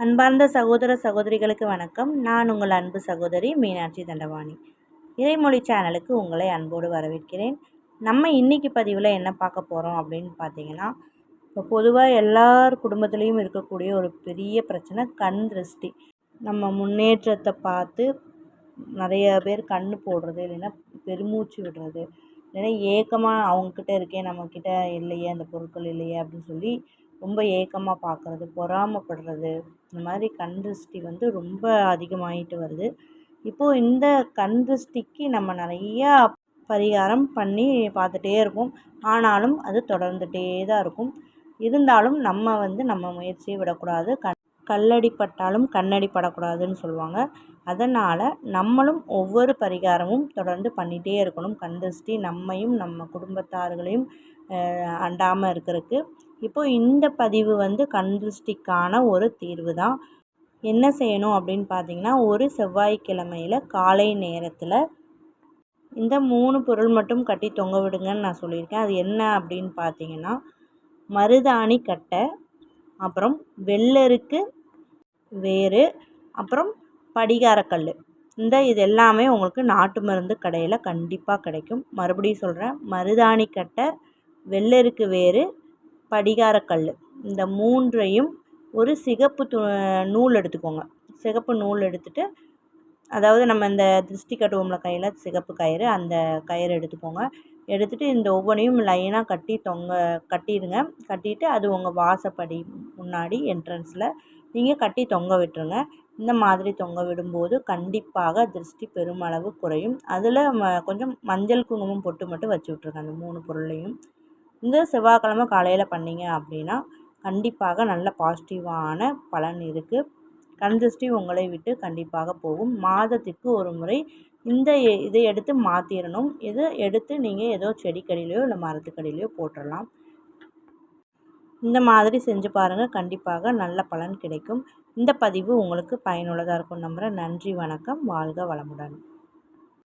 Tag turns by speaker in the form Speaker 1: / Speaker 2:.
Speaker 1: அன்பார்ந்த சகோதர சகோதரிகளுக்கு வணக்கம். நான் உங்கள் அன்பு சகோதரி மீனாட்சி தண்டவாணி இறைமொழி சேனலுக்கு உங்களை அன்போடு வரவேற்கிறேன். நம்ம இன்றைக்கி பதிவில் என்ன பார்க்க போகிறோம் அப்படின்னு பார்த்தீங்கன்னா இப்போ பொதுவாக எல்லார் குடும்பத்துலேயும் இருக்கக்கூடிய ஒரு பெரிய பிரச்சனை கண் திருஷ்டி. நம்ம முன்னேற்றத்தை பார்த்து நிறைய பேர் கண் போடுறது இல்லைன்னா பெருமூச்சு விடுறது. இல்லைன்னா ஏக்கமாக அவங்கக்கிட்ட இருக்கே நம்மக்கிட்ட இல்லையே அந்த பொருட்கள் இல்லையே அப்படின்னு சொல்லி ரொம்ப ஏக்கமாக பார்க்குறது பொறாமைப்படுறது இந்த மாதிரி கண் திருஷ்டி வந்து ரொம்ப அதிகமாகிட்டு வருது. இப்போது இந்த கண் திருஷ்டிக்கு நம்ம நிறையா பரிகாரம் பண்ணி பார்த்துட்டே இருப்போம். ஆனாலும் அது தொடர்ந்துகிட்டே தான் இருக்கும். இருந்தாலும் நம்ம வந்து நம்ம முயற்சியை விடக்கூடாது. கண் கல்லடி பட்டாலும் கண்ணடி படக்கூடாதுன்னு சொல்லுவாங்க. அதனால் நம்மளும் ஒவ்வொரு பரிகாரமும் தொடர்ந்து பண்ணிகிட்டே இருக்கணும். கண் திருஷ்டி நம்மையும் நம்ம குடும்பத்தார்களையும் அண்டாமல் இருக்கிறதுக்கு. இப்போது இந்த பதிவு வந்து கண் திருஷ்டிக்கான ஒரு தீர்வு தான். என்ன செய்யணும் அப்படின்னு பார்த்தீங்கன்னா ஒரு செவ்வாய்க்கிழமையில் காலை நேரத்தில் இந்த மூணு பொருள் மட்டும் கட்டி தொங்க விடுங்கன்னு நான் சொல்லியிருக்கேன். அது என்ன அப்படின்னு பார்த்தீங்கன்னா மருதாணி கட்டை அப்புறம் வெள்ளருக்கு வேறு அப்புறம் படிகாரக்கல் இந்த இது எல்லாமே உங்களுக்கு நாட்டு மருந்து கடையில் கண்டிப்பாக கிடைக்கும். மறுபடியும் சொல்கிறேன் மருதாணி கட்டை வெள்ளருக்கு வேறு படிகாரக்கல் இந்த மூன்றையும் ஒரு சிகப்பு து நூல் எடுத்துக்கோங்க. சிகப்பு நூல் எடுத்துகிட்டு அதாவது நம்ம இந்த திருஷ்டி கட்டுவோம்ல கையில் சிகப்பு கயிறு அந்த கயிறு எடுத்துக்கோங்க. எடுத்துகிட்டு இந்த ஒவ்வொன்றையும் லைனாக கட்டி தொங்க கட்டிடுங்க. கட்டிட்டு அது உங்கள் வாசப்படி முன்னாடி என்ட்ரன்ஸில் நீங்கள் கட்டி தொங்க விட்டுருங்க. இந்த மாதிரி தொங்க விடும்போது கண்டிப்பாக திருஷ்டி பெருமளவு குறையும். அதில் ம கொஞ்சம் மஞ்சள் குங்குமம் பொட்டு மட்டும் வச்சு விட்ருங்க அந்த மூணு பொருளையும். இந்த செவ்வாய்க்கிழமை காலையில் பண்ணிங்க அப்படின்னா கண்டிப்பாக நல்ல பாசிட்டிவான பலன் இருக்குது கண் திருஷ்டி உங்களை விட்டு கண்டிப்பாக போகும். மாதத்திற்கு ஒரு முறை இந்த இதை எடுத்து மாற்றிடணும் இதை எடுத்து நீங்கள் ஏதோ செடிக்கடியிலையோ இல்லை மரத்துக்கடியிலையோ போட்டுடலாம் இந்த மாதிரி செஞ்சு பாருங்கள் கண்டிப்பாக நல்ல பலன் கிடைக்கும். இந்த பதிவு உங்களுக்கு பயனுள்ளதாக இருக்கும் நம்புகிறேன் நன்றி வணக்கம். வாழ்க வளமுடன்.